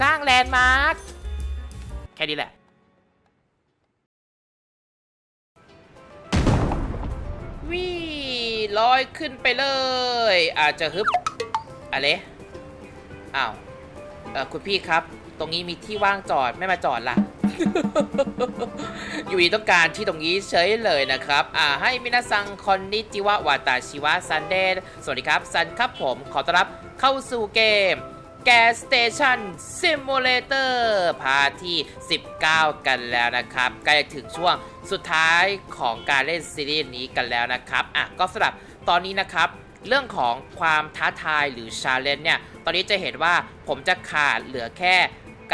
สร้างแลนด์มาร์คแค่นี้แหละวิลอยขึ้นไปเลย อาจจะฮึบอะไรอ้าวเออคุณพี่ครับ ตรงนี้มีที่ว่างจอดไม่มาจอดล่ะ อยู่ดีต้องการที่ตรงนี้เฉยเลยนะครับ อ่าให้มินาซังคอนนิจิวะวาตาชิวะซันเดย์สวัสดีครับ ซันครับผมขอต้อนรับเข้าสู่เกม แกสเตชันซิมูเลเตอร์พาร์ทที่ 19 กันแล้วนะครับ ใกล้ถึงช่วงสุดท้ายของการเล่นซีรีส์นี้กันแล้วนะครับอะก็สำหรับตอนนี้นะครับ เรื่องของความท้าทายหรือชาเลนจ์เนี่ย ตอนนี้จะเห็นว่าผมจะขาดเหลือแค่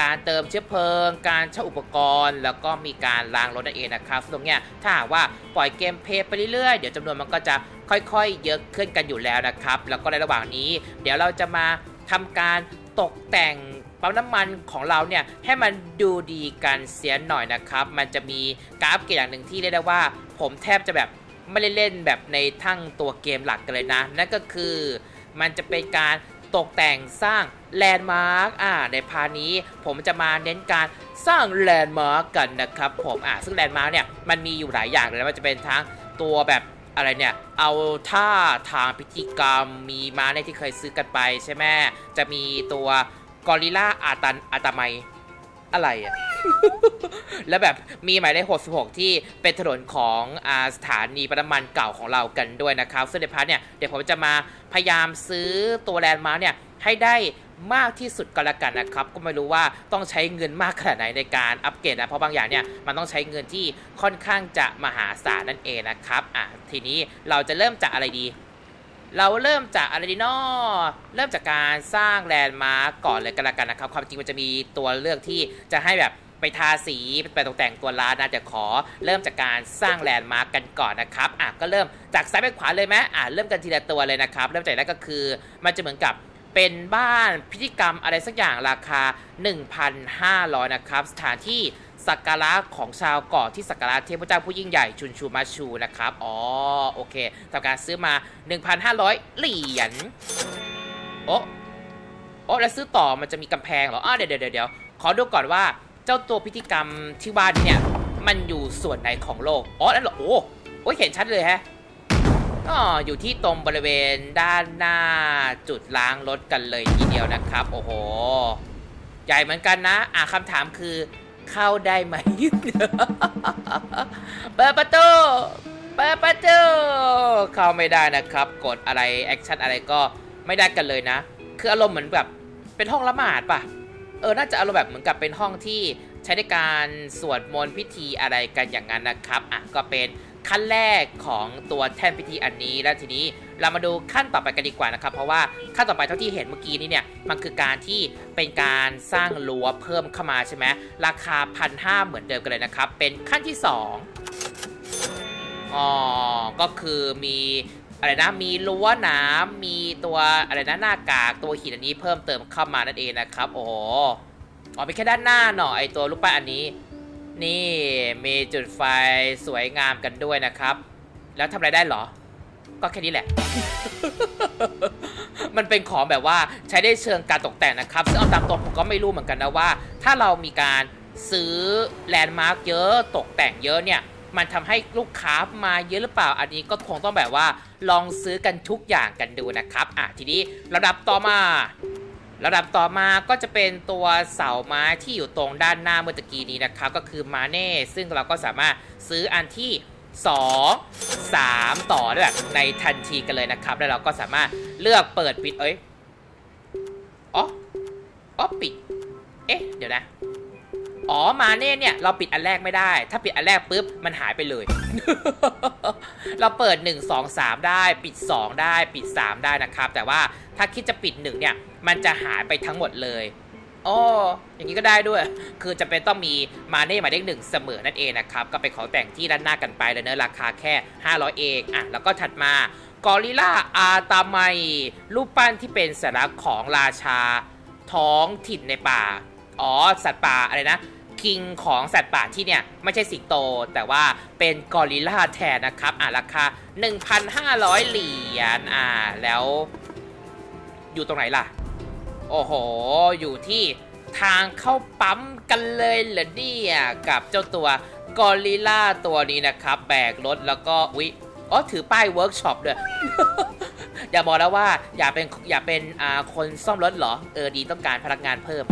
การเติมเชื้อเพลิง การเช่าอุปกรณ์ แล้วก็มีการล้างรถนั่นเองนะครับซึ่งตรงเนี้ยถ้าหากว่าปล่อยเกมเพลย์ไปเรื่อยๆ เดี๋ยวจำนวนมันก็จะค่อยๆ เยอะขึ้นกันอยู่แล้วนะครับ แล้วก็ในระหว่างนี้ เดี๋ยวเราจะมา ทำการตกแต่งปั๊มน้ำมันของเราเนี่ยให้มันดูดีกันเสียหน่อยนะครับ มันจะมีกรอัปเกรดอย่างหนึ่งที่เรียกได้ว่า ผมแทบจะแบบไม่ได้เล่นแบบในทั้งตัวเกมหลักกันเลยนะ นั่นก็คือมันจะเป็นการตกแต่งสร้างแลนด์มาร์กอ่าในพานี้ผมจะมาเน้นการสร้างแลนด์มาร์กกันนะครับผมอ่าซึ่งแลนด์มาร์กเนี่ยมันมีอยู่หลายอย่างเลยนะมันจะเป็นทั้งตัวแบบ อะไรเนี่ย เอาท่าทางพิธีกรรมมีม้าในที่เคยซื้อกันไปใช่ไหมจะมีตัวกอริลลาอาตันอาตาไมยอะไรอะแล้วแบบมีหมายเลข66 ที่เป็นถนนของอาสถานีปน้ำมันเก่าของเรากันด้วยนะครับซึ่งในพาร์ทเนี่ย เดี๋ยวผมจะมาพยายามซื้อตัวแลนด์มาร์เนี่ยให้ได้ มากที่สุดก็แล้วกันนะครับ ก็ไม่รู้ว่าต้องใช้เงินมากขนาดไหนในการอัปเกรดนะ เพราะบางอย่างเนี่ยมันต้องใช้เงินที่ค่อนข้างจะมหาศาลนั่นเองนะครับ อะทีนี้เราจะเริ่มจากอะไรดี เราเริ่มจากอะไรดีนาะเริ่มจากการสร้างแลนด์มาร์กก่อนเลยกันละกันนะครับ ความจริงมันจะมีตัวเลือกที่จะให้แบบไปทาสีไปตกแต่งตัวร้านนะเดี๋ยวขอเริ่มจากการสร้างแลนด์มาร์กกันก่อนนะครับอะก็เริ่มจากซ้ายไปขวาเลยไหมอะเริ่มกันทีละตัวเลยนะครับ เริ่มจากแรกก็คือมันจะเหมือนกับ เป็นบ้านพิธีกรรมอะไรสักอย่างราคา 1,500 นะครับ สถานที่สักการะของชาวเกาะที่สักการะเทพเจ้าผู้ยิ่งใหญ่ชุนชูมาชูนะครับ อ๋อ โอเคทำการซื้อมา 1,500 เหรียญ โอ้โอ้แล้วซื้อต่อมันจะมีกำแพงเหรออ้าเดี๋ยวเดี๋ยวเดี๋ยวขอดูก่อนว่าเจ้าตัวพิธีกรรมที่ว่านเนี่ย มันอยู่ส่วนไหนของโลก อ๋อ นั่นเหรอ โอ้โอ้เห็นชัดเลยแฮะ อ๋ออยู่ที่ตรงบริเวณด้านหน้าจุดล้างรถกันเลยทีเดียวนะครับ โอ้โห ใหญ่เหมือนกันนะ อะคำถามคือ เข้าได้ไหม เปิดประตูเปิดประตูเข้าไม่ได้นะครับ กดอะไรแอคชั่นอะไรก็ไม่ได้กันเลยนะ คืออารมณ์เหมือนแบบเป็นห้องละหมาดป่ะ เออ น่าจะอารมณ์แบบเหมือนกับเป็นห้องที่ใช้ในการสวดมนต์พิธีอะไรกันอย่างนั้นนะครับ อะ ก็เป็น ขั้นแรกของตัวแท่นพิธีอันนี้ แล้วทีนี้เรามาดูขั้นต่อไปกันดีกว่านะครับ เพราะว่าขั้นต่อไปเท่าที่เห็นเมื่อกี้นี้เนี่ยมันคือการที่เป็นการสร้างรั้วเพิ่มเข้ามาใช่ไหมราคาพันห้าเหมือนเดิมกันเลยนะครับ เป็นขั้นที่สองอ๋อก็คือมีอะไรนะมีรั้วหนามมีตัวอะไรนะหน้ากากตัวหินอันนี้เพิ่มเติมเข้ามานั่นเองนะครับ โอ้โอ๋อเป็นแค่ด้านหน้าหน่อยไอตัวรูปปั้นอันนี้ นี่มีจุดไฟสวยงามกันด้วยนะครับ แล้วทำอะไรได้เหรอ ก็แค่นี้แหละ มันเป็นของแบบว่าใช้ได้เชิงการตกแต่งนะครับ ซึ่งเอาตามตรงผมก็ไม่รู้เหมือนกันนะว่า ถ้าเรามีการซื้อแลนด์มาร์กเยอะตกแต่งเยอะเนี่ย มันทำให้ลูกค้ามาเยอะหรือเปล่า อันนี้ก็คงต้องแบบว่า ลองซื้อกันทุกอย่างกันดูนะครับ อะทีนี้ระดับต่อมา ระดับต่อมาก็จะเป็นตัวเสาไม้ที่อยู่ตรงด้านหน้าเมื่อตะกี้นี้นะครับ ก็คือมาเน่ซึ่งเราก็สามารถซื้ออันที่ 2 3 ต่อได้แบบในทันทีกันเลยนะครับ แล้วเราก็สามารถเลือกเปิดปิดเอ้ยอ๋ออ๋อปิด เอ๊ะ เดี๋ยวนะ อ๋อมาเน่เนี่ยเราปิดอันแรกไม่ได้ ถ้าปิดอันแรกปุ๊บมันหายไปเลย เราเปิด 1 2 3 ได้ ปิด 2 ได้ปิด 3 ได้นะครับ แต่ว่าถ้าคิดจะปิด1เนี่ยมันจะหายไปทั้งหมดเลยอ๋ออย่างนี้ก็ได้ด้วย คือจะเป็นต้องมีมาเน่หมายเลขหนึ่งเสมอนั่นเองนะครับ ก็เป็นขอแต่งที่ด้านหน้ากันไปเลยเนะราคาแค่ 500 เองอะแล้วก็ถัดมากอริลลาอาตาไมรูปปั้นที่เป็นสัญลักษณ์ของราชาท้องถิ่นในป่า อ๋อ สัตว์ป่าอะไรนะ คิงของสัตว์ป่าที่เนี่ย ไม่ใช่สิงโต แต่ว่าเป็นกอริลลาแทนนะครับ อะราคา 1,500 เหรียญอ่าแล้ว อยู่ตรงไหนล่ะ โอ้โห อยู่ที่ทางเข้าปั๊มกันเลยเหรอเนี่ยกับเจ้าตัวกอริลลาตัวนี้นะครับ แบกรถแล้วก็อุ๊ยอ๋อถือป้ายเวิร์กช็อปด้วย อย่าบอกแล้วว่าอย่าเป็นอย่าเป็นอ่าคนซ่อมรถเหรอ เออดีต้องการพนักงานเพิ่ม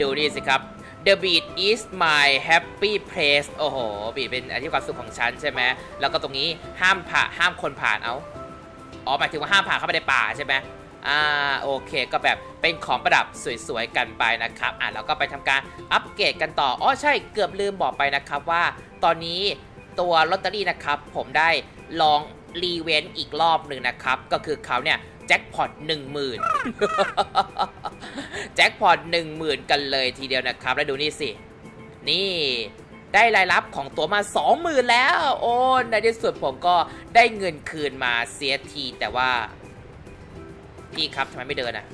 ดูนี่สิครับ The beat is my happy place โอ้โห บีดเป็นอาที่ความสุขของฉันใช่ไหม แล้วก็ตรงนี้ห้ามผ่าห้ามคนผ่านเอา อ๋อ หมายถึงว่าห้ามผ่านเข้าไปในป่าใช่ไหมอ่า โอเค ก็แบบเป็นของประดับสวยๆ กันไปนะครับ อะแล้วก็ไปทำการอัปเกรดกันต่อ อ๋อ ใช่ เกือบลืมบอกไปนะครับว่า ตอนนี้ตัวลอตเตอรี่นะครับ ผมได้ลองรีเวนต์อีกรอบหนึ่งนะครับ ก็คือเขาเนี่ย แจ็คพอตหนึ่งหมื่นแจ็คพอตหนึ่งหมื่นกันเลยทีเดียวนะครับ แล้วดูนี่สิ นี่ได้รายรับของตัวมา 20,000 แล้ว โอ้ในที่สุดผมก็ได้เงินคืนมาเสียทีแต่ว่า พี่ครับทำไมไม่เดินอะ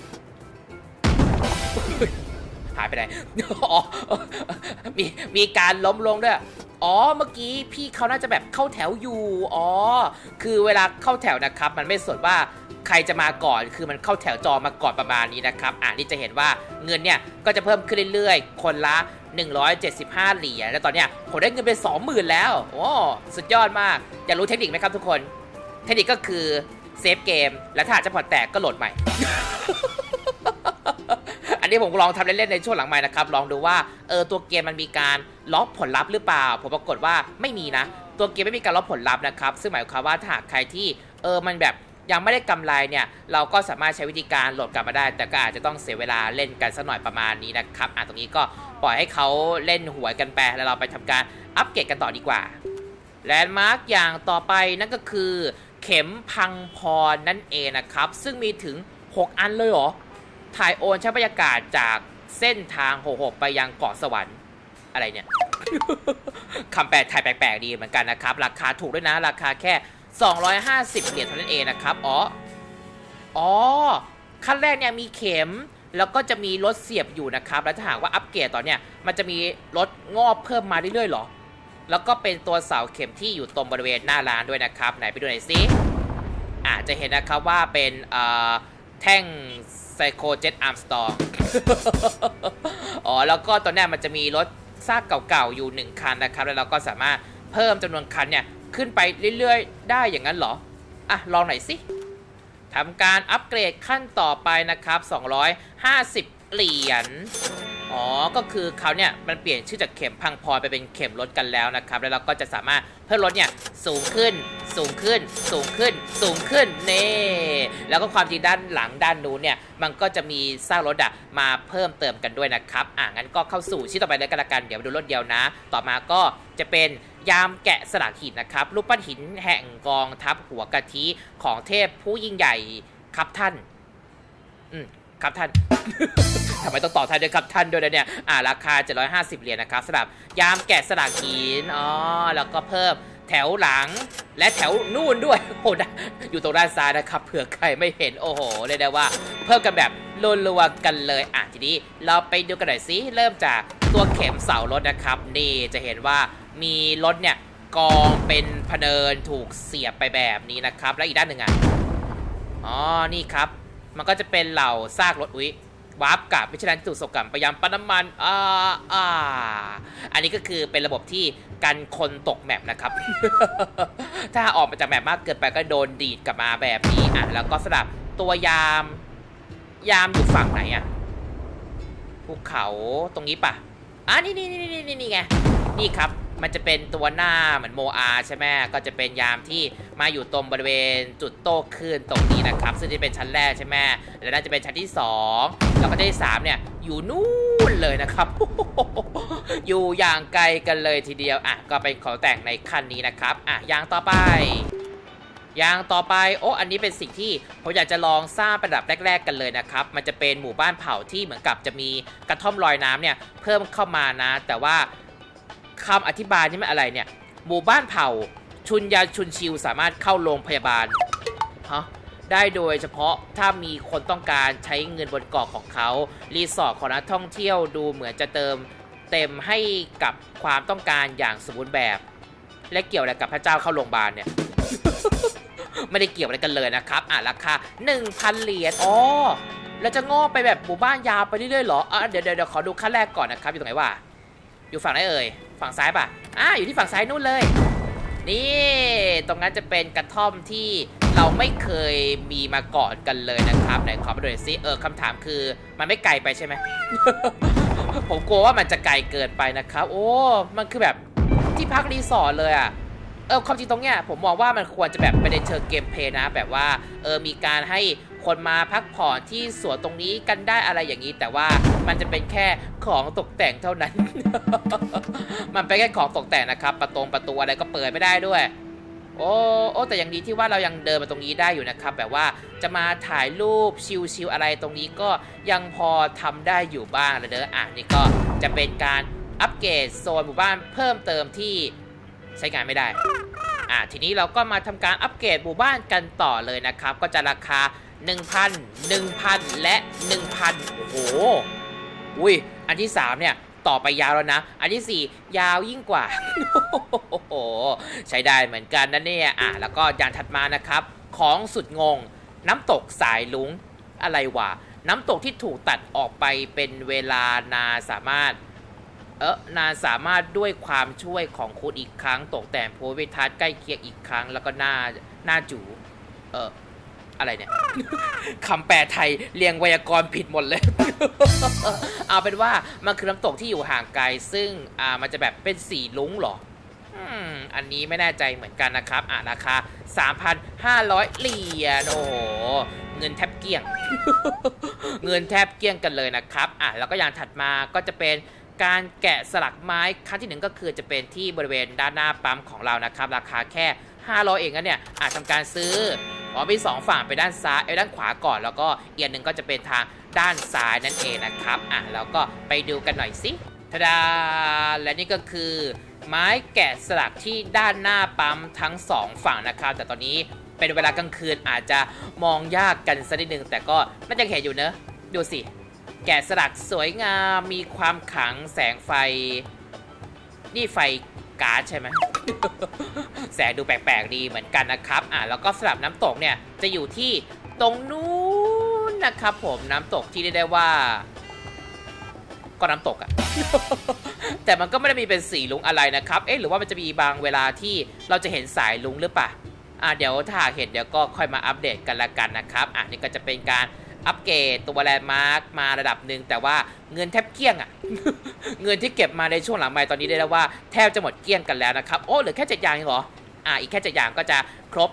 หายไปไหน อ๋อ มีมีการล้มลงด้วย อ๋อ เมื่อกี้พี่เขาน่าจะแบบเข้าแถวอยู่ อ๋อ คือเวลาเข้าแถวนะครับ มันไม่สนว่าใครจะมาก่อน คือมันเข้าแถวจอมาก่อนประมาณนี้นะครับ อ่านี่จะเห็นว่าเงินเนี่ยก็จะเพิ่มขึ้นเรื่อยๆ คนละ 175 เหรียญ แล้วตอนเนี้ยผมได้เงินไป20,000 แล้ว โอ้ สุดยอดมาก อยากรู้เทคนิคไหมครับทุกคน เทคนิคก็คือเซฟเกม แล้วถ้าจะพอร์ตแตกก็โหลดใหม่ อันนี้ผมลองทำเล่นๆในช่วงหลังใหม่นะครับ ลองดูว่าเออตัวเกมมันมีการ ล็อกผลลัพธ์หรือเปล่า ผมปรากฏว่าไม่มีนะ ตัวเกมไม่มีการล็อกผลลัพธ์นะครับ ซึ่งหมายความว่าถ้าหากใครที่เออมันแบบยังไม่ได้กำไรเนี่ยเราก็สามารถใช้วิธีการโหลดกลับมาได้ แต่ก็อาจจะต้องเสียเวลาเล่นกันสักหน่อยประมาณนี้นะครับอะตรงนี้ก็ปล่อยให้เขาเล่นหวยกันไปแล้วเราไปทำการอัปเกรดกันต่อดีกว่าแลนด์มาร์กอย่างต่อไปนั่นก็คือ เข็มพังพรนั่นเองนะครับ ซึ่งมีถึง 6 อันเลยเหรอถ่ายโอนใช้บรรยากาศจากเส้นทางหกๆไปยังเกาะสวรรค์ อะไรเนี่ย คำแปลไทยแปลกๆดีเหมือนกันนะครับ ราคาถูกด้วยนะ ราคาแค่ 250 เหรียญเท่านั้นเองนะครับ อ๋อ อ๋อ ขั้นแรกเนี่ยมีเข็ม แล้วก็จะมีรถเสียบอยู่นะครับ แล้วถ้าหากว่าอัปเกรดต่อเนี่ย มันจะมีรถงอบเพิ่มมาเรื่อยๆหรอ แล้วก็เป็นตัวเสาเข็มที่อยู่ตรงบริเวณหน้าร้านด้วยนะครับ ไหนไปดูหน่อยสิอาจจะเห็นนะครับว่าเป็นเอ่อแท่งไซโคเจ็ตอาร์มสตองอ๋อ แล้วก็ตอนนี้มันจะมีรถ ซากเก่าๆอยู่ 1 คันนะครับ แล้วเราก็สามารถเพิ่มจำนวนคันเนี่ยขึ้นไปเรื่อยๆ ได้อย่างนั้นเหรอ อะ ลองหน่อยสิทำการอัปเกรดขั้นต่อไปนะครับ 250 เหรียญ อ๋อ ก็คือเขาเนี่ยมันเปลี่ยนชื่อจากเข็มพังพอไปเป็นเข็มรถกันแล้วนะครับ แล้วเราก็จะสามารถเพิ่มรถเนี่ยสูงขึ้น สูงขึ้นสูงขึ้นสูงขึ้นเน่แล้วก็ความจริงด้านหลังด้านนู้นเนี่ยมันก็จะมีสร้างรถอะมาเพิ่มเติมกันด้วยนะครับอะงั้นก็เข้าสู่ชิ้นต่อไปเลยกันละกันเดี๋ยวมาดูรถเดียวนะ ต่อมาก็จะเป็นยามแกะสลักหินนะครับรูปปั้นหินแห่งกองทัพหัวกะทิของเทพผู้ยิ่งใหญ่ครับท่านอืมครับท่านทำไมต้องต่อท้ายด้วยครับท่านด้วยนะเนี่ยอ่าราคา 750 เหรียญนะครับสำหรับยามแกะสลักหินอ๋อแล้วก็เพิ่ม แถวหลังและแถวนู่นด้วยโอ้อยู่ตรงด้านซ้ายนะครับเผื่อใครไม่เห็นโอ้โหเรียกได้ว่า เพิ่มกันแบบรัวๆกันเลยอะทีนี้เราไปดูกันหน่อยสิเริ่มจากตัวเข็มเสารถนะครับ นี่จะเห็นว่ามีรถเนี่ยกองเป็นพเนินถูกเสียบไปแบบนี้นะครับ แล้วอีกด้านหนึ่งอะอ๋อนี่ครับ มันก็จะเป็นเหล่าซากรถอุ๊ย วาร์ปกลับไม่ใช่นั้นถูกส่งกลับไปยังปั๊มน้ำมันอ่าอ่าอันนี้ก็คือเป็นระบบที่กันคนตกแมปนะครับ ถ้าออกมาจากแมปมากเกินไปก็โดนดีดกลับมาแบบนี้อะแล้วก็สำหรับตัวยาม ยามอยู่ฝั่งไหนอะภูเขาตรงนี้ปะอะนี่นี่นี่นี่นี่ไงนี่ครับ มันจะเป็นตัวหน้าเหมือนโมอาใช่ไหมก็จะเป็นยามที่มาอยู่ตรงบริเวณจุดโต้คลื่นตรงนี้นะครับ ซึ่งที่เป็นชั้นแรกใช่ไหมแล้วน่าจะเป็นชั้นที่ 2 แล้วก็ชั้นที่3เนี่ยอยู่นู่นเลยนะครับ อยู่อย่างไกลกันเลยทีเดียวอะก็เป็นของแต่งในขั้นนี้นะครับอะยางต่อไปอย่างต่อไปโอ้อันนี้เป็นสิ่งที่ผมอยากจะลองสร้างประดับแรก ๆ กันเลยนะครับ มันจะเป็นหมู่บ้านเผ่าที่เหมือนกับจะมีกระท่อมลอยน้ำเนี่ยเพิ่มเข้ามานะ แต่ว่า คำอธิบายนี่มันอะไรเนี่ย หมู่บ้านเผ่า ชุนยาชุนชิวสามารถเข้าโรงพยาบาลฮะได้โดยเฉพาะถ้ามีคนต้องการใช้เงินบนเกาะของเขา รีสอร์ทของนักท่องเที่ยวดูเหมือนจะเติมเต็มให้กับความต้องการอย่างสมบูรณ์แบบ และเกี่ยวอะไรกับพระเจ้าเข้าโรงพยาบาลเนี่ย ไม่ได้เกี่ยวอะไรกันเลยนะครับ อะราคา1,000 เหรียญอ๋อเราจะงอกไปแบบหมู่บ้านยาวไปเรื่อยๆเหรออะเดี๋ยวเดี๋ยวเดี๋ยวขอดูขั้นแรกก่อนนะครับ อยู่ตรงไหนวะ อยู่ฝั่งไหนเอ่ย ฝั่งซ้ายป่ะ อ่า อยู่ที่ฝั่งซ้ายนู่นเลย นี่ ตรงนั้นจะเป็นกระท่อมที่เราไม่เคยมีมาก่อนกันเลยนะครับไหนขอมาดูหน่อยสิเออคำถามคือมันไม่ไกลไปใช่ไหม ผมกลัวว่ามันจะไกลเกินไปนะครับ โอ้ มันคือแบบที่พักรีสอร์ทเลยอะเออความจริงตรงเนี้ยผมมองว่ามันควรจะแบบไปในเชิงเกมเพลย์นะ แบบว่าเออมีการให้ คนมาพักผ่อนที่สวนตรงนี้กันได้อะไรอย่างนี้ แต่ว่ามันจะเป็นแค่ของตกแต่งเท่านั้น มันเป็นแค่ของตกแต่งนะครับ ประตงประตูอะไรก็เปิดไม่ได้ด้วย โอ้โอ้แต่ยังดีที่ว่าเรายังเดินมาตรงนี้ได้อยู่นะครับ แบบว่าจะมาถ่ายรูปชิลๆอะไรตรงนี้ก็ยังพอทำได้อยู่บ้างเลยเด้ออะนี่ก็จะเป็นการอัปเกรดโซนหมู่บ้านเพิ่มเติมที่ใช้งานไม่ได้อะทีนี้เราก็มาทำการอัปเกรดหมู่บ้านกันต่อเลยนะครับ ก็จะราคา 1,000 1,000 และ 1,000 โอ้โหอุ้ยอันที่ 3 เนี่ย ต่อไปยาวแล้วนะ อันที่ 4 ยาวยิ่งกว่า โอ้โห ใช้ได้เหมือนกันนะเนี่ย อะ แล้วก็อย่างถัดมานะครับ ของสุดงง น้ำตกสายลุงอะไรวะ น้ำตกที่ถูกตัดออกไปเป็นเวลานาสามารถเออนานสามารถด้วยความช่วยของคุณอีกครั้งตกแต่งโพวิทัศน์ใกล้เคียงอีกครั้ง แล้วก็หน้าหน้าจู เออ อะไรเนี่ย คำแปลไทยเรียงไวยากรณ์ผิดหมดเลย เอาเป็นว่ามันคือน้ำตกที่อยู่ห่างไกล ซึ่งอ่ามันจะแบบเป็นสีลุ้งเหรออืมอันนี้ไม่แน่ใจเหมือนกันนะครับ อ่าราคา 3,500 เหรียญโอ้โหเงินแทบเกลี้ยง เงินแทบเกลี้ยงกันเลยนะครับ อะแล้วก็อย่างถัดมาก็จะเป็นการแกะสลักไม้ครั้งที่หนึ่งก็คือจะเป็นที่บริเวณด้านหน้าปั๊มของเรานะครับ ราคาแค่ 500 เองนะเนี่ยอาจทำการซื้อ อ๋อมีสองฝั่งไปด้านซ้ายเอ้ด้านขวาก่อน แล้วก็เอีกอันหนึ่งก็จะเป็นทางด้านซ้ายนั่นเองนะครับอะแล้วก็ไปดูกันหน่อยสิทาดาและนี่ก็คือไม้แกะสลักที่ด้านหน้าปั๊มทั้งสองฝั่งนะครับ แต่ตอนนี้เป็นเวลากลางคืนอาจจะมองยากกันสักนิดนึง แต่ก็น่าจะเห็นอยู่เนอะดูสิ แกะสลักสวยงามมีความขลังแสงไฟ นี่ไฟการ์ดใช่ไหม แสงดูแปลกๆดีเหมือนกันนะครับ อะแล้วก็สลับน้ำตกเนี่ยจะอยู่ที่ตรงนู้นนะครับผมน้ำตกที่เรียกได้ว่า ก็น้ำตกอะแต่มันก็ไม่ได้มีเป็นสีลุงอะไรนะครับ เอ๊ะหรือว่ามันจะมีบางเวลาที่เราจะเห็นสายลุงหรือเปล่าอะเดี๋ยวถ้าเห็นเดี๋ยวก็ค่อยมาอัปเดตกันละกันนะครับ อะนี่ก็จะเป็นการ อัปเกรดตัวแลนด์มาร์กมาระดับหนึ่งแต่ว่าเงินแทบเกลี้ยงอะเงินที่เก็บมาในช่วงหลังไม่ตอนนี้ได้แล้วว่าแทบจะหมดเกลี้ยงกันแล้วนะครับ โอ้เหลือแค่เจ็ดอย่างเองเหรออะอีกแค่เจ็ดอย่างก็จะครบ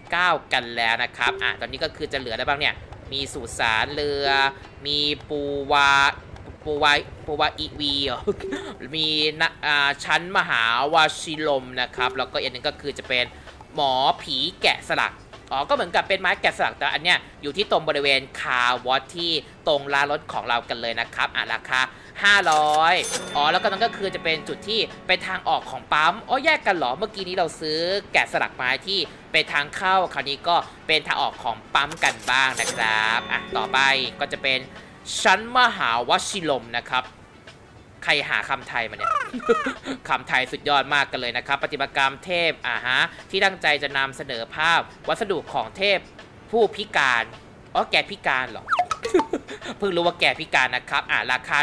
29 กันแล้วนะครับอะตอนนี้ก็คือจะเหลืออะไรบ้างเนี่ย มีสุสานเรือ มีปูวาปูวาปูวาอีวีมีนะอ่าชั้นมหาวาชิลมนะครับแล้วก็อีกหนึงก็คือจะเป็นหมอผีแกะสลัก อ๋อ ก็เหมือนกับเป็นไม้แกะสลักแต่อันเนี้ยอยู่ที่ตรงบริเวณคาร์วอตที่ตรงลานรถของเรากันเลยนะครับ อะราคา 500 อ๋อ แล้วก็นั่นก็คือจะเป็นจุดที่เป็นทางออกของปั๊ม อ๋อ แยกกันเหรอ เมื่อกี้นี้เราซื้อแกะสลักไม้ที่เป็นทางเข้า คราวนี้ก็เป็นทางออกของปั๊มกันบ้างนะครับ อะ ต่อไปก็จะเป็นชั้นมหาวชิลมนะครับ ใครหาคำไทยมาเนี่ยคำไทยสุดยอดมากกันเลยนะครับ ปฏิมากรรมเทพอ่าฮะที่ตั้งใจจะนำเสนอภาพวัสดุของเทพผู้พิการ อ๋อแกพิการเหรอเพิ่งรู้ว่าแกพิการนะครับ อ่าราคา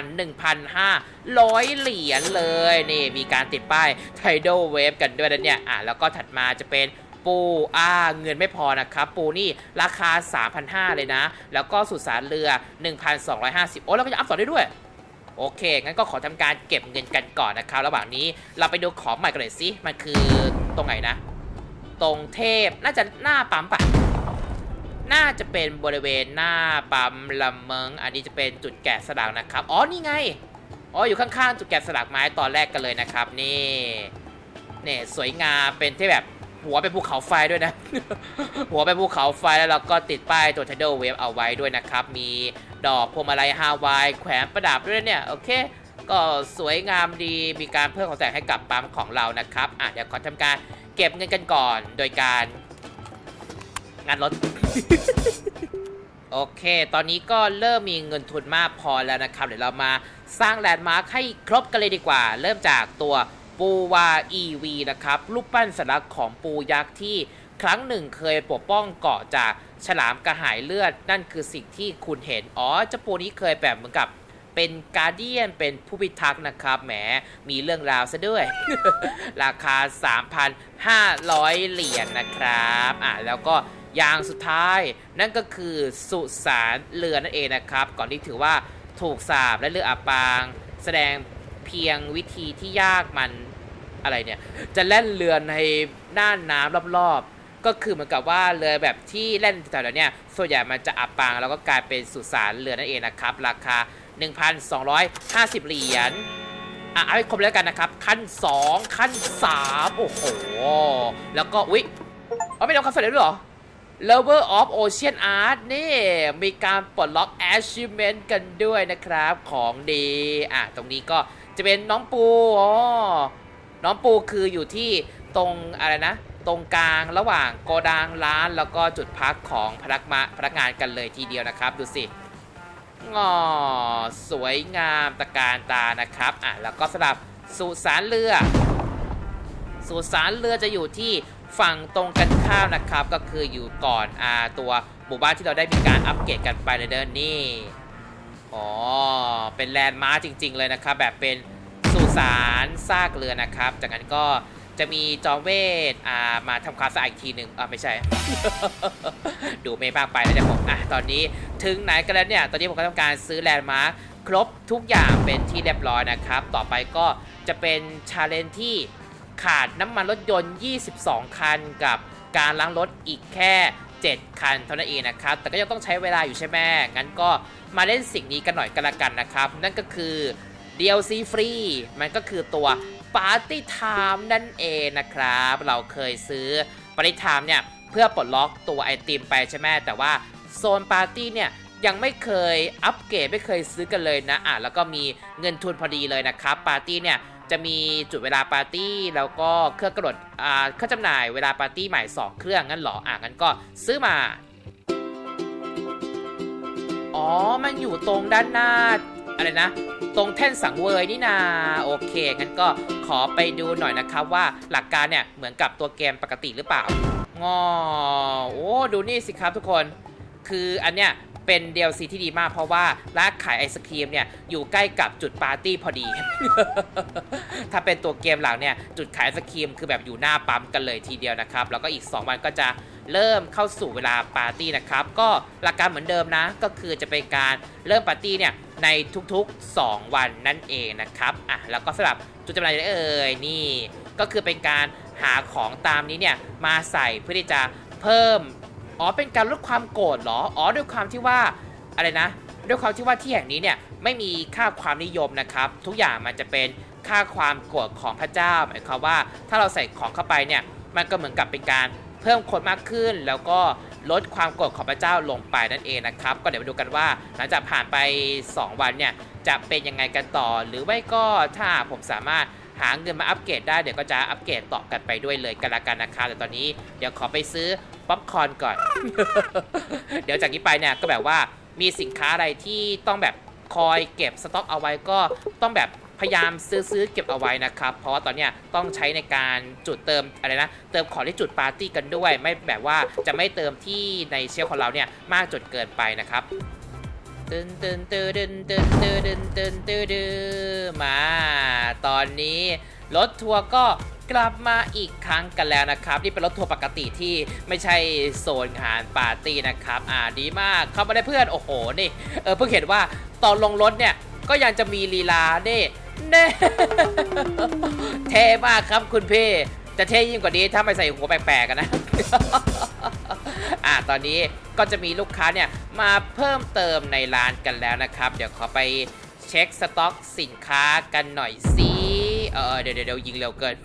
1,500 เหรียญเลย นี่มีการติดป้าย Tidal Wave กันด้วยนะเนี่ย อ่าแล้วก็ถัดมาจะเป็นปูอ่าเงินไม่พอนะครับ ปูนี่ราคา 3,500 เลยนะ แล้วก็สุสานเรือ 1,250 โอ้แล้วก็จะอัพสอได้ด้วย โอเค งั้นก็ขอทำการเก็บเงินกันก่อนนะครับ ระหว่างนี้เราไปดูของใหม่กันเลยสิ มันคือตรงไหนนะ ตรงเทพ น่าจะหน้าปั๊มปะน่าจะเป็นบริเวณหน้าปั๊มลำเมิง อันนี้จะเป็นจุดแกะสลักนะครับ อ๋อ นี่ไง อ๋อ อยู่ข้างๆ จุดแกะสลักไม้ตอนแรกกันเลยนะครับ นี่นี่สวยงาม เป็นที่แบบ หัวเป็นภูเขาไฟด้วยนะ หัวเป็นภูเขาไฟแล้วเราก็ติดป้ายตัว Tidal Wave เอาไว้ด้วยนะครับ มีดอกพวงมาลัยฮาวายแขวนประดับด้วยเนี่ย โอเค ก็สวยงามดีมีการเพิ่มของแต่งให้กับปั๊มของเรานะครับ อะเดี๋ยวขอทำการเก็บเงินกันก่อนโดยการงานรถโอเค ตอนนี้ก็เริ่มมีเงินทุนมากพอแล้วนะครับ เดี๋ยวเรามาสร้างแลนด์มาร์คให้ครบกันเลยดีกว่า เริ่มจากตัว ปูวา EV นะครับรูปปั้นสัญลักษณ์ของปูยักษ์ที่ครั้งหนึ่งเคยปกป้องเกาะจากฉลามกระหายเลือด นั่นคือสิ่งที่คุณเห็น อ๋อเจ้าปูนี้เคยแบบเหมือนกับเป็นการเดียนเป็นผู้พิทักษ์นะครับแหมมีเรื่องราวซะด้วย ราคา 3,500 เหรียญนะครับอะแล้วก็อย่างสุดท้ายนั่นก็คือสุสานเรือนั่นเองนะครับ ก่อนที่ถือว่าถูกสาบและเลืออับปาง แสดงเพียงวิธีที่ยากมัน อะไรเนี่ย จะแล่นเรือในน่านน้ำรอบๆ ก็คือเหมือนกับว่าเรือแบบที่เล่นแถวๆเนี่ยส่วนใหญ่มันจะอับปางแล้วก็กลายเป็นสุสานเรือนั่นเองนะครับ ราคา 1,250 เหรียญอะเอาให้ครบแล้วกันนะครับ ขั้น 2 ขั้น 3 โอ้โห แล้วก็อุ๊ยเอาไม่เอาคำเสนอด้วยเหรอ Lover of Ocean Art นี่ มีการปลดล็อก Achievement กันด้วยนะครับของดี อะ ตรงนี้ก็จะเป็นน้องปูอ๋อ น้องปูคืออยู่ที่ตรงอะไรนะ ตรงกลางระหว่างโกดังร้านแล้วก็จุดพักของพนักมาพนักงานกันเลยทีเดียวนะครับ ดูสิงอสวยงามตะการตานะครับอะแล้วก็สำหรับสุสานเรือ สุสานเรือจะอยู่ที่ฝั่งตรงกันข้ามนะครับ ก็คืออยู่ก่อนอ่าตัวหมู่บ้านที่เราได้มีการอัปเกรดกันไปเลยเดินนี่อ๋อเป็นแลนด์มาร์จริง ๆ เลยนะครับ แบบเป็น สานซากเรือนะครับ จากนั้นก็จะมีจอมเวทอ่ามาทำความสะอาดอีกทีหนึ่งอ่าไม่ใช่ ดูไม่บ้างไปแล้วเดี๋ยวผมอะตอนนี้ถึงไหนกันแล้วเนี่ย ตอนนี้ผมก็ต้องการซื้อแลนด์มาร์คครบทุกอย่างเป็นที่เรียบร้อยนะครับ ต่อไปก็จะเป็นชาเลนจ์ที่ขาดน้ำมันรถยนต์ 22 คันกับการล้างรถอีกแค่ 7 คันเท่านั้นเองนะครับ แต่ก็ยังต้องใช้เวลาอยู่ใช่ไหมงั้นก็มาเล่นสิ่งนี้กันหน่อยกันละกันนะครับ นั่นก็คือ DLC ฟรี มันก็คือตัว Party Time นั่นเองนะครับ เราเคยซื้อ Party Time เนี่ย เพื่อปลดล็อกตัวไอติมไปใช่ไหมแต่ว่าโซนปาร์ตี้เนี่ยยังไม่เคยอัปเกรดไม่เคยซื้อกันเลยนะอะแล้วก็มีเงินทุนพอดีเลยนะครับ ปาร์ตี้เนี่ยจะมีจุดเวลาปาร์ตี้ แล้วก็เครื่องกำหนดอ่าเครื่องจำหน่ายเวลาปาร์ตี้ใหม่ 2 เครื่องงั้นเหรออะงั้นก็ซื้อมา อ๋อ มันอยู่ตรงด้านหน้า อะไรนะ ตรงแท่นสังเวยนี่นาโอเคงั้นก็ขอไปดูหน่อยนะครับว่าหลักการเนี่ยเหมือนกับตัวเกมปกติหรือเปล่างอโอ้ดูนี่สิครับทุกคน คืออันเนี้ยเป็น DLC ที่ดีมากเพราะว่าร้านขายไอศครีมเนี่ยอยู่ใกล้กับจุดปาร์ตี้พอดี ถ้าเป็นตัวเกมหลังเนี่ยจุดขายไอศครีมคือแบบอยู่หน้าปั๊มกันเลยทีเดียวนะครับ แล้วก็อีก 2 วันก็จะ เริ่มเข้าสู่เวลาปาร์ตี้นะครับ ก็หลักการเหมือนเดิมนะ ก็คือจะเป็นการเริ่มปาร์ตี้เนี่ยในทุกๆ 2 วันนั่นเองนะครับอะแล้วก็สำหรับจุดจำหน่ายเอ่ยนี่ก็คือเป็นการหาของตามนี้เนี่ยมาใส่เพื่อที่จะเพิ่มอ๋อเป็นการลดความโกรธเหรออ๋อด้วยความที่ว่าอะไรนะ ด้วยความที่ว่าที่แห่งนี้เนี่ยไม่มีค่าความนิยมนะครับ ทุกอย่างมันจะเป็นค่าความโกรธของพระเจ้าหมายความว่าถ้าเราใส่ของเข้าไปเนี่ยมันก็เหมือนกับเป็นการ เพิ่มคนมากขึ้น แล้วก็ลดความโกรธของพระเจ้าลงไปนั่นเองนะครับ ก็เดี๋ยวมาดูกันว่า หลังจากผ่านไป 2 วันเนี่ยจะเป็นยังไงกันต่อ หรือไม่ก็ถ้าผมสามารถหาเงินมาอัปเกรดได้เดี๋ยวก็จะอัปเกรดต่อกันไปด้วยเลยกันละกันนะครับแต่ตอนนี้เดี๋ยวขอไปซื้อป๊อปคอร์นก่อน เดี๋ยวจากนี้ไปเนี่ยก็แบบว่ามีสินค้าอะไรที่ต้องแบบคอยเก็บสต็อกเอาไว้ก็ต้องแบบ พยายามซื้อซื้อเก็บเอาไว้นะครับ เพราะว่าตอนเนี้ยต้องใช้ในการจุดเติมอะไรนะ เติมของที่จุดปาร์ตี้กันด้วย ไม่แบบว่าจะไม่เติมที่ในเชลของเราเนี่ยมากจนเกินไปนะครับตึนตึนตึนตึนตึนตึนตึนตึนตึนตึนมา ตอนนี้รถทัวร์ก็กลับมาอีกครั้งกันแล้วนะครับ นี่เป็นรถทัวร์ปกติที่ไม่ใช่โซนงานปาร์ตี้นะครับ อ่าดีมากเข้ามาได้เพื่อนโอ้โหนี่เออเพิ่งเห็นว่าตอนลงรถเนี่ยก็ยังจะมีลีลาเน่ เน่เท่มากครับคุณพี่ จะเท่ยิ่งกว่านี้ถ้าไม่ใส่หัวแปลกๆกันนะ อ่าตอนนี้ก็จะมีลูกค้าเนี่ยมาเพิ่มเติมในร้านกันแล้วนะครับ เดี๋ยวขอไปเช็คสต็อกสินค้ากันหน่อยสิเออเดี๋ยวเดี๋ยวเดี๋ยวยิงเร็วเกิน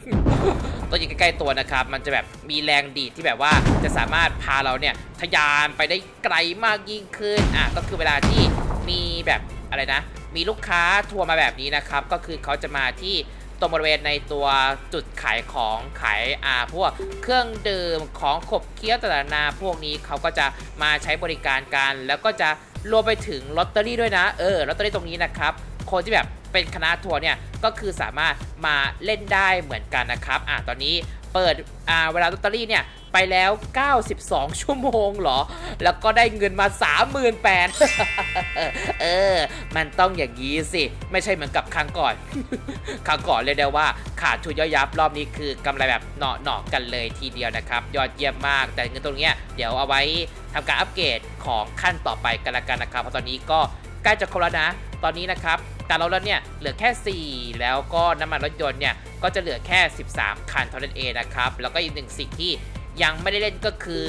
ตัวยิงใกล้ๆตัวนะครับ มันจะแบบมีแรงดีดที่แบบว่าจะสามารถพาเราเนี่ยทะยานไปได้ไกลมากยิ่งขึ้นอะก็คือเวลาที่มีแบบอะไรนะ มีลูกค้าทัวร์มาแบบนี้นะครับ ก็คือเขาจะมาที่ตรงบริเวณในตัวจุดขายของขายอ่าพวกเครื่องดื่มของขบเคี้ยวต่างๆนาพวกนี้เขาก็จะมาใช้บริการกัน แล้วก็จะรวมไปถึงลอตเตอรี่ด้วยนะเออลอตเตอรี่ตรงนี้นะครับ คนที่แบบเป็นคณะทัวร์เนี่ยก็คือสามารถมาเล่นได้เหมือนกันนะครับอะตอนนี้เปิดอ่าเวลาลอตเตอรี่เนี่ยไปแล้ว 92 ชั่วโมงเหรอ แล้วก็ได้เงินมา 38,000เออ มันต้องอย่างนี้สิ ไม่ใช่เหมือนกับครั้งก่อน ครั้งก่อนเลยได้ว่าขาดทุนย่อยยับรอบนี้คือกำไรแบบเนาะเนาะๆกันเลยทีเดียวนะครับ ยอดเยี่ยมมาก แต่เงินตรงเนี้ยเดี๋ยวเอาไว้ทำการอัปเกรดของขั้นต่อไปกันละกันนะครับ เพราะตอนนี้ก็ใกล้จะครบแล้วนะ ตอนนี้นะครับการลดแล้วเนี่ยเหลือแค่ 4 แล้วก็น้ำมันรถยนต์เนี่ยก็จะเหลือแค่ 13 คันเท่านั้นเองนะครับ แล้วก็อีกหนึ่งสิ่งที่ยังไม่ได้เล่นก็คือ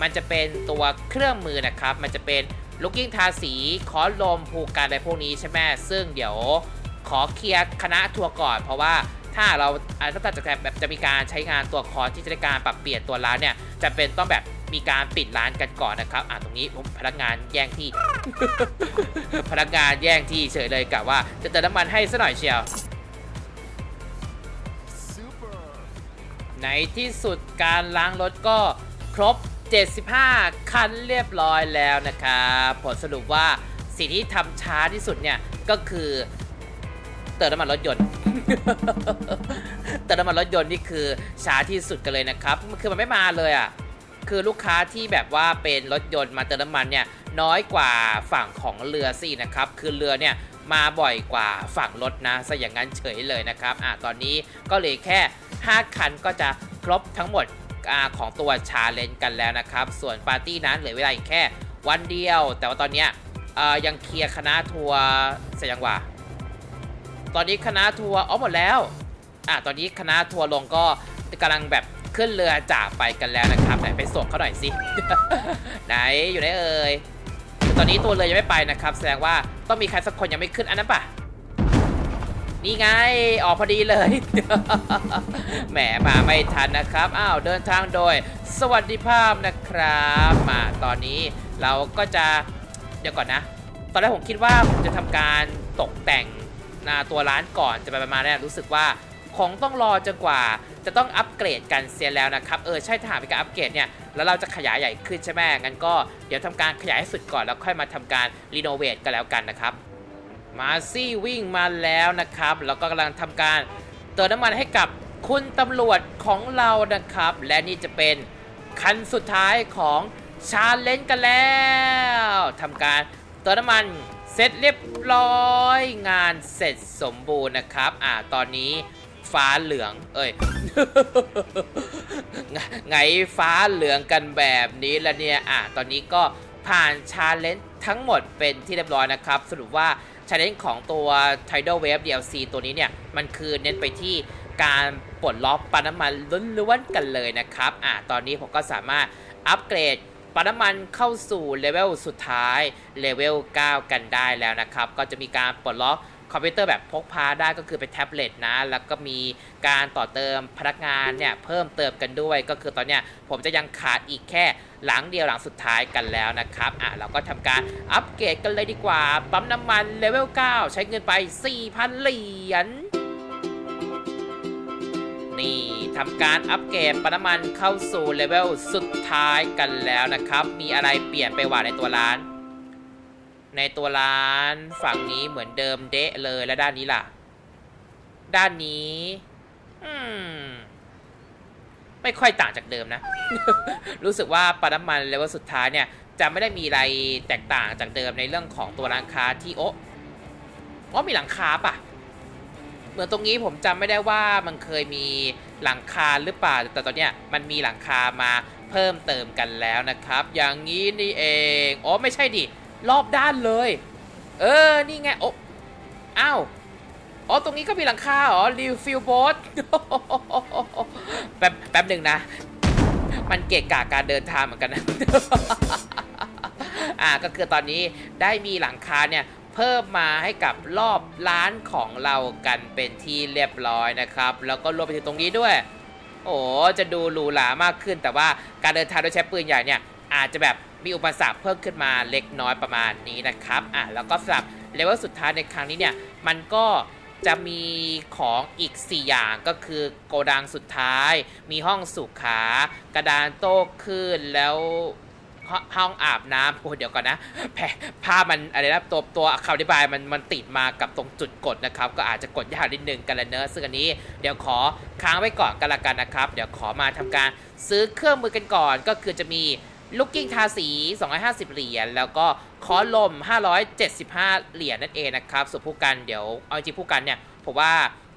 มันจะเป็นตัวเครื่องมือนะครับ มันจะเป็น ลูกกิ้งทาสีคอลมภูการอะไรพวกนี้ใช่ไหมซึ่งเดี๋ยวขอเคลียร์คณะทัวร์ก่อน เพราะว่าถ้าเราอ่าถ้าตัดจากแบบจะมีการใช้งานตัวคอร์สที่จะได้การปรับเปลี่ยนตัวร้านเนี่ยจะเป็นต้องแบบมีการปิดร้านกันก่อนนะครับ อ่าตรงนี้ผมพนักงานแย่งที่ พนักงานแย่งที่เฉยเลยกะว่าจะเติมน้ำมันให้ซะหน่อยเชียวในที่สุดการล้างรถก็ครบ 75 คันเรียบร้อยแล้วนะครับผลสรุปว่าสิ่งที่ทำช้าที่สุดเนี่ยก็คือเติมน้ำมันรถยนต์เติมน้ำมันรถยนต์นี่คือช้าที่สุดกันเลยนะครับคือมันไม่มาเลยอะคือลูกค้าที่แบบว่าเป็นรถยนต์มาเติมน้ำมันเนี่ยน้อยกว่าฝั่งของเรือสินะครับ คือเรือเนี่ยมาบ่อยกว่าฝั่งรถนะซะอย่างนั้นเฉยเลยนะครับอะตอนนี้ก็เลยแค่ 5 คันก็จะครบทั้งหมด ของตัวชาเลนจ์กันแล้วนะครับ ส่วนปาร์ตี้นั้นเหลือเวลาอีกแค่วันเดียว แต่ว่าตอนนี้ยังเคลียร์คณะทัวร์เสร็จยังวะตอนนี้คณะทัวร์อ๋อหมดแล้วอะตอนนี้คณะทัวร์ลงก็กำลังแบบขึ้นเรือจากไปกันแล้วนะครับไหนไปส่งเขาหน่อยสิไหนอยู่ไหนเอ่ยตอนนี้ตัวเรือยังไม่ไปนะครับ แสดงว่าต้องมีใครสักคนยังไม่ขึ้นอันนั้นปะ นี่ไง ออกพอดีเลย แหมมาไม่ทันนะครับ อ้าว เดินทางโดย สวัสดิภาพนะครับ มาตอนนี้เราก็จะ เดี๋ยวก่อนนะ ตอนแรกผมคิดว่าผมจะทำการตกแต่งหนาตัวร้านก่อนจะไปประมาณนี้รู้สึกว่าคงต้องรอจนกว่าจะต้องอัปเกรดกันเสียแล้วนะครับ เออใช่ถ้าหากเป็นการอัปเกรดเนี่ยแล้วเราจะขยายใหญ่ขึ้นใช่ไหมงั้นก็เดี๋ยวทำการขยายให้สุดก่อนแล้วค่อยมาทำการรีโนเวทกันแล้วกันนะครับ มาซี่วิ่งมาแล้วนะครับ แล้วก็กำลังทำการเติมน้ำมันให้กับคุณตำรวจของเรานะครับ และนี่จะเป็นคันสุดท้ายของชาเลนจ์กันแล้วทำการเติมน้ำมันเสร็จเรียบร้อยงานเสร็จสมบูรณ์นะครับ อ่าตอนนี้ฟ้าเหลือง เอ้ยไงฟ้าเหลืองกันแบบนี้แล้วเนี่ย อะ ตอนนี้ก็ผ่านชาเลนจ์ทั้งหมดเป็นที่เรียบร้อยนะครับ สรุปว่า ชาเลนจ์ของตัว Tidal Wave DLC ตัวนี้เนี่ย มันคือเน้นไปที่การปลดล็อกปั๊มน้ำมันล้วนๆกันเลยนะครับ อ่าตอนนี้ผมก็สามารถอัปเกรดปั๊มน้ำมันเข้าสู่เลเวลสุดท้ายเลเวล9 กันได้แล้วนะครับ ก็จะมีการปลดล็อก อมพิวเตอร์แบบพกพาได้ก็คือเป็นแท็บเล็ตนะ แล้วก็มีการต่อเติมพนักงานเนี่ยเพิ่มเติมกันด้วย ก็คือตอนเนี้ยผมจะยังขาดอีกแค่หลังเดียวหลังสุดท้ายกันแล้วนะครับ อะเราก็ทำการอัปเกรดกันเลยดีกว่า ปั๊มน้ำมันเลเวล 9 ใช้เงินไป 4,000 เหรียญนี่ทำการอัปเกรดปั๊มน้ำมันเข้าสู่เลเวลสุดท้ายกันแล้วนะครับ มีอะไรเปลี่ยนไปหว่าในตัวร้าน ในตัวร้านฝั่งนี้เหมือนเดิมเดะเลยและด้านนี้ล่ะ ด้านนี้อืมไม่ค่อยต่างจากเดิมนะ รู้สึกว่าปั๊มน้ำมันเลเวลสุดท้ายเนี่ย จะไม่ได้มีอะไรแตกต่างจากเดิมในเรื่องของตัวร้านค้าที่โอ๊ะอ๋อมีหลังคาปะเหมือนตรงนี้ผมจำไม่ได้ว่ามันเคยมีหลังคาหรือเปล่าแต่ตอนเนี้ยมันมีหลังคามาเพิ่มเติมกันแล้วนะครับ อย่างนี้นี่เองอ๋อไม่ใช่ดิ รอบด้านเลย เออ นี่ไงโอ้อ้าวอ๋อ ตรงนี้ก็มีหลังคาเหรอรีฟิลโบสแป๊บแป๊บหนึ่งนะ มันเกะกะการเดินทางเหมือนกันนะ อ่า ก็คือตอนนี้ได้มีหลังคาเนี่ย เพิ่มมาให้กับรอบร้านของเรากันเป็นที่เรียบร้อยนะครับ แล้วก็รวมไปถึงตรงนี้ด้วย โอ้ จะดูหรูหรามากขึ้น แต่ว่าการเดินทางโดยใช้ปืนใหญ่เนี่ย อาจจะแบบมีอุปสรรคเพิ่มขึ้นมาเล็กน้อยประมาณนี้นะครับอะแล้วก็สำหรับเลเวลสุดท้ายในครั้งนี้เนี่ยมันก็จะมีของอีก 4 อย่างก็คือโกดังสุดท้าย มีห้องสุขากระดานโต้คลื่นแล้วห้องอาบน้ำโอ้เดี๋ยวก่อนนะแผภาพมันอะไรนะตัวตัวคำอธิบายมันมันติดมากับตรงจุดกดนะครับ ก็อาจจะกดยากนิดนึงกันละเนอะซึ่งอันนี้เดี๋ยวขอค้างไว้ก่อนกันละกันนะครับ เดี๋ยวขอมาทำการซื้อเครื่องมือกันก่อนก็คือจะมี ลูกกิ้งทาสี 250 เหรียญ แล้วก็คอลม 575 เหรียญนั่นเองนะครับส่วนผู้กันเดี๋ยวเอาจริงผู้กันเนี่ยผมว่า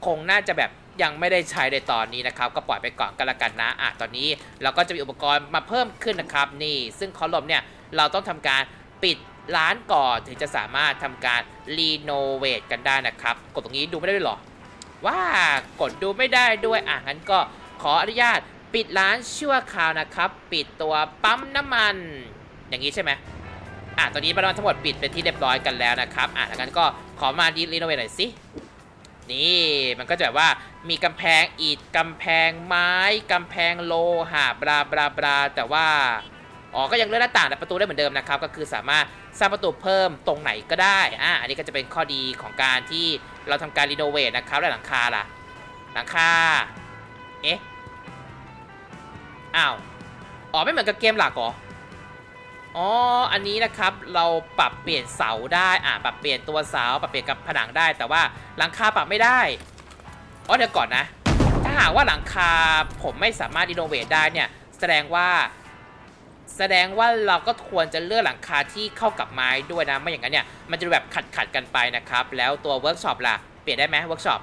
คงน่าจะแบบยังไม่ได้ใช้ในตอนนี้นะครับ ก็ปล่อยไปก่อนกันละกันนะอะตอนนี้เราก็จะมีอุปกรณ์มาเพิ่มขึ้นนะครับ นี่ ซึ่งคอลมเนี่ยเราต้องทำการปิดร้านก่อนถึงจะสามารถทำการรีโนเวทกันได้นะครับ กดตรงนี้ดูไม่ได้ด้วยหรอ ว่ากดดูไม่ได้ด้วยอะงั้นก็ขออนุญาต ปิดร้านชั่วคราวนะครับ ปิดตัวปั๊มน้ำมัน อย่างนี้ใช่ไหมอะตอนนี้เราทั้งหมดปิดเป็นที่เรียบร้อยกันแล้วนะครับอะงั้นก็ขอมาดีรีโนเวทหน่อยสินี่มันก็จะแบบว่ามีกำแพงอิฐกำแพงไม้กำแพงโลหะบลาบลาบลาแต่ว่าอ๋อก็ยังเลื่อนหน้าต่างแต่ประตูได้เหมือนเดิมนะครับ ก็คือสามารถสร้างประตูเพิ่มตรงไหนก็ได้อะอันนี้ก็จะเป็นข้อดีของการที่เราทำการรีโนเวทนะครับและหลังคาล่ะ หลังคา เอ๊ะ อ้าว อ๋อไม่เหมือนกับเกมหลักเหรอ อ๋อ อันนี้นะครับเราปรับเปลี่ยนเสาได้ อ่าปรับเปลี่ยนตัวเสา ปรับเปลี่ยนกับผนังได้ แต่ว่าหลังคาปรับไม่ได้ อ๋อเดี๋ยวก่อนนะ ถ้าหากว่าหลังคาผมไม่สามารถรีโนเวทได้เนี่ย แสดงว่า แสดงว่าเราก็ควรจะเลือกหลังคาที่เข้ากับไม้ด้วยนะ ไม่อย่างนั้นเนี่ย มันจะแบบขัดขัดกันไปนะครับ แล้วตัวเวิร์กช็อปล่ะ เปลี่ยนได้ไหมเวิร์กช็อป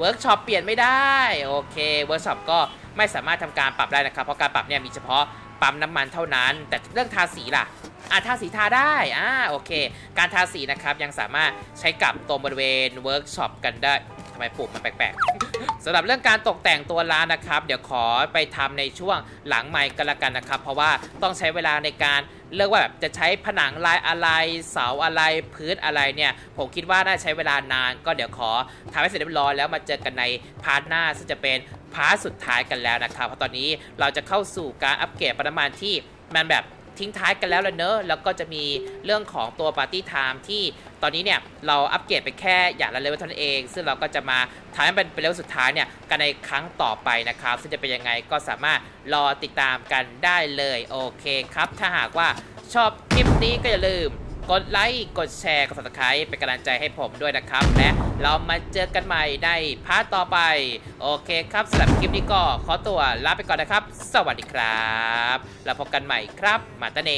เวิร์กช็อปเปลี่ยนไม่ได้โอเคเวิร์กช็อปก็ไม่สามารถทำการปรับได้นะครับ เพราะการปรับเนี่ยมีเฉพาะปั๊มน้ำมันเท่านั้น แต่เรื่องทาสีล่ะอะทาสีทาได้ อ่า โอเค การทาสีนะครับ ยังสามารถใช้กับตรงบริเวณเวิร์กช็อปกันได้ ไมปุ่มมันแปลกๆสำหรับเรื่องการตกแต่งตัวร้านนะครับ เดี๋ยวขอไปทำในช่วงหลังไมค์กันละกันนะครับ เพราะว่าต้องใช้เวลาในการเลือกว่าแบบจะใช้ผนังลายอะไรเสาอะไรพื้นอะไรเนี่ยผมคิดว่าน่าใช้เวลานานก็เดี๋ยวขอทำให้เสร็จเรียบร้อยแล้วมาเจอกันในพาร์ทหน้าซึ่งจะเป็นพาร์ทสุดท้ายกันแล้วนะครับเพราะตอนนี้เราจะเข้าสู่การอัปเกรดปริมาณที่มันแบบ ทิ้งท้ายกันแล้วละเนอะแล้วก็จะมีเรื่องของตัวปาร์ตี้ไทม์ที่ตอนนี้เนี่ยเราอัปเกรดไปแค่อย่างละเลเวลเท่านั้นเอง ซึ่งเราก็จะมาทำให้เป็นเป็นเลเวลสุดท้ายเนี่ยกันในครั้งต่อไปนะครับ ซึ่งจะเป็นยังไงก็สามารถรอติดตามกันได้เลยโอเคครับ ถ้าหากว่าชอบคลิปนี้ก็อย่าลืม กดไลค์กดแชร์กด subscribe เป็นกำลังใจให้ผมด้วยนะครับ และเรามาเจอกันใหม่ในพาร์ทต่อไป โอเคครับสำหรับคลิปนี้ก็ขอตัวลาไปก่อนนะครับ สวัสดีครับแล้วพบกันใหม่ครับ มาตาเน